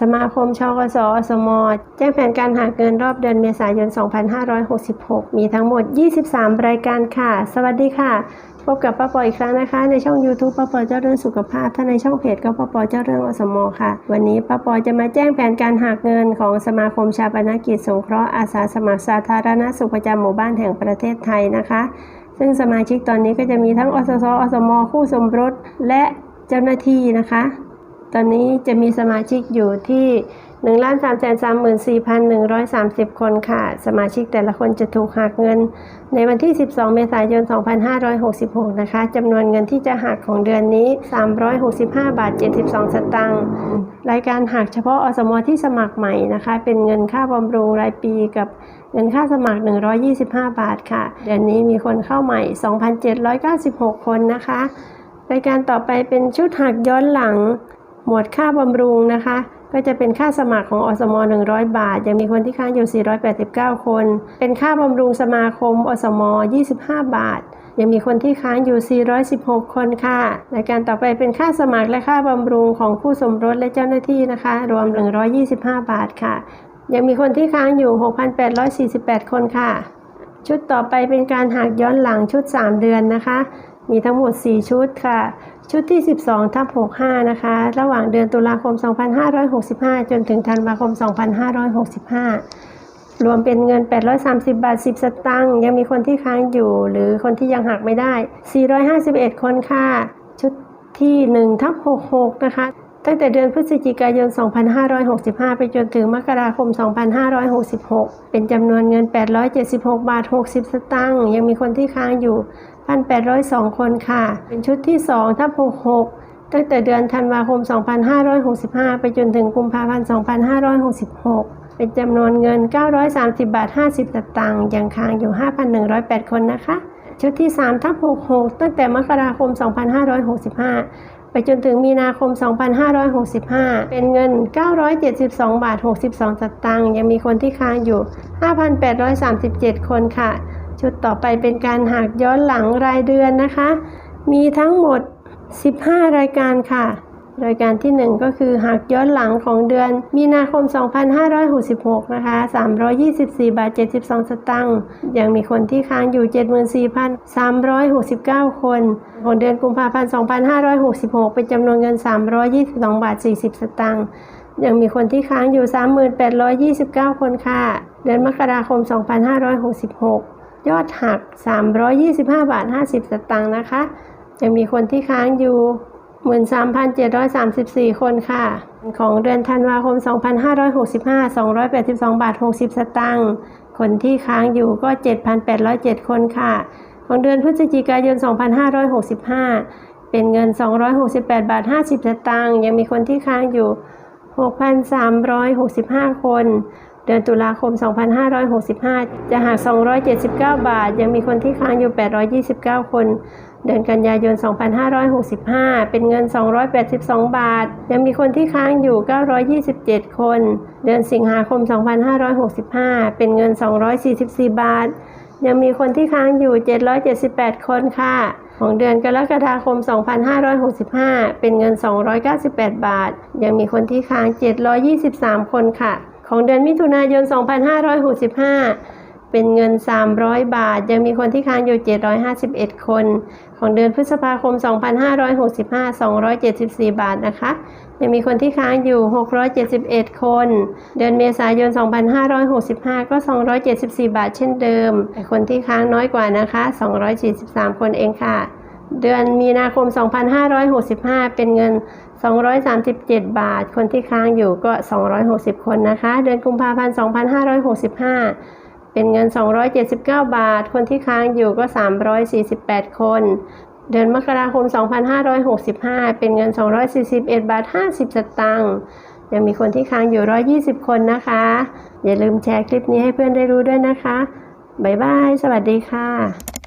สมาคมชกสอสมแจ้งแผนการหาเงินรอบเดือนเมษายน 2566 มีทั้งหมด 23 รายการค่ะ สวัสดีค่ะ พบกับป้าปออีกครั้งนะคะ ในช่อง YouTube ป้าปอเจ้าเรื่องสุขภาพ ถ้าในช่องเพจก็ป้าปอเจ้าเรื่องอสมค่ะ วันนี้ป้าปอจะมาแจ้งแผนการหักเงินของสมาคมชาปนกิจสงเคราะห์อาสาสมัครสาธารณสุขประจำหมู่บ้านแห่งประเทศไทยนะคะ ซึ่งสมาชิกตอนนี้ก็จะมีทั้งอสสอสม คู่สมรสและเจ้าหน้าที่นะคะ ตอนนี้จะมีสมาชิกอยู่ที่ 1 3 3 4 1 3 0 คนค่ะ สมาชิกแต่ละคนจะถูกหักเงิน ในวันที่ 12 เมษายน 2566 นะคะจำนวนเงินที่จะหักของเดือนนี้ 365 บาท 72 สตางค์รายการหักเฉพาะอสมที่สมัครใหม่นะคะ เป็นเงินค่าบำรุงรายปีกับเงินค่าสมัคร 125 บาทค่ะ เดือนนี้มีคนเข้าใหม่ 2,796 คนนะคะ รายการต่อไปเป็นชุดหักย้อนหลัง หมวดค่าบำรุงนะคะ ก็จะเป็นค่าสมัครของอสม 100 บาท ยังมีคนที่ค้างอยู่ 489 คน เป็นค่าบำรุงสมาคมอสม 25 บาท ยังมีคนที่ค้างอยู่ 416 คนค่ะรายการต่อไปเป็นค่าสมัครและค่าบำรุงของผู้สมรสและเจ้าหน้าที่นะคะ รวม 125 บาทค่ะ ยังมีคนที่ค้างอยู่ 6,848 คนค่ะ ชุดต่อไปเป็นการหักย้อนหลังชุด 3 เดือนนะคะ มีทั้งหมด 4 ชุดค่ะ ชุดที่ 12ทับ65 นะคะ ระหว่างเดือนตุลาคม 2565 จนถึงธันวาคม 2565 รวมเป็นเงิน 830 บาท 10 สตางค์ ยังมีคนที่ค้างอยู่ หรือคนที่ยังหักไม่ได้ 451 คนค่ะ ชุดที่1ทับ66 นะคะ ตั้งแต่เดือนพฤศจิกายน 2565 ไปจนถึงมกราคม 2566 เป็นจำนวนเงิน 876 บาท 60 สตางค์ ยังมีคนที่ค้างอยู่ 1,802 คนค่ะ เป็นชุดที่2ทับ66 ตั้งแต่เดือนธันวาคม 2565 ไปจนถึงกุมภาพันธ์ 2566 เป็นจำนวนเงิน 930 บาท 50 สตางค์ยังค้างอยู่ 5,108 คนนะคะ ชุดที่3ทับ66 ตั้งแต่มกราคม 2565 ไปจนถึงมีนาคม 2565 เป็นเงิน 972 บาท 62 สตางค์ยังมีคนที่ค้างอยู่ 5,837 คนค่ะ ชุดต่อไปเป็นการหักย้อนหลังรายเดือนนะคะ มีทั้งหมด 15 รายการค่ะ รายการที่ 1 ก็คือหักย้อนหลังของเดือน มีนาคม 2566 นะคะ 324 บาท 72 สตางค์ ยังมีคนที่ค้างอยู่ 74,369 คน ของเดือนกุมภาพันธ์ 2566 เป็นจำนวนเงิน 322 บาท 40 สตางค์ยังมีคนที่ค้างอยู่ 3829 คนค่ะ เดือนมกราคม 2566 ยอดหัก 325 บาท 50 สตางค์นะคะ ยังมีคนที่ค้างอยู่ 13,734 คนค่ะ ของเดือนธันวาคม 2565 282 บาท 60 สตางค์ คนที่ค้างอยู่ก็ 7,807 คนค่ะ ของเดือนพฤศจิกายน 2565 เป็นเงิน 268 บาท 50 สตางค์ ยังมีคนที่ค้างอยู่ 6,365 คน เดือนตุลาคม 2565 จะหัก279 บาท ยังมีคนที่ค้างอยู่ 829 คน เดือนกันยายน 2565 เป็นเงิน 282 บาท ยังมีคนที่ค้างอยู่ 927 คน เดือนสิงหาคม 2565 เป็นเงิน 244 บาท ยังมีคนที่ค้างอยู่ 778 คนค่ะ ของเดือนกรกฎาคม 2565 เป็นเงิน 298 บาท ยังมีคนที่ค้าง 723 คนค่ะ ของเดือนมิถุนายน 2565 เป็นเงิน 300 บาท ยังมีคนที่ค้างอยู่ 751 คน ของเดือนพฤษภาคม 2565 274 บาทนะคะ ยังมีคนที่ค้างอยู่ 671 คน เดือนเมษายน 2565 ก็ 274 บาทเช่นเดิมแต่คนที่ค้างน้อยกว่านะคะ 243 คนเองค่ะ เดือนมีนาคม 2565 เป็นเงิน 237 บาท คนที่ค้างอยู่ก็ 260 คนนะคะ เดือนกุมภาพันธ์ 2565 เป็นเงิน 279 บาท คนที่ค้างอยู่ก็ 348 คน เดือนมกราคม 2565 เป็นเงิน 241 บาท 50 สตางค์ ยังมีคนที่ค้างอยู่ 120 คนนะคะ อย่าลืมแชร์คลิปนี้ให้เพื่อนได้รู้ด้วยนะคะ บ๊ายบาย สวัสดีค่ะ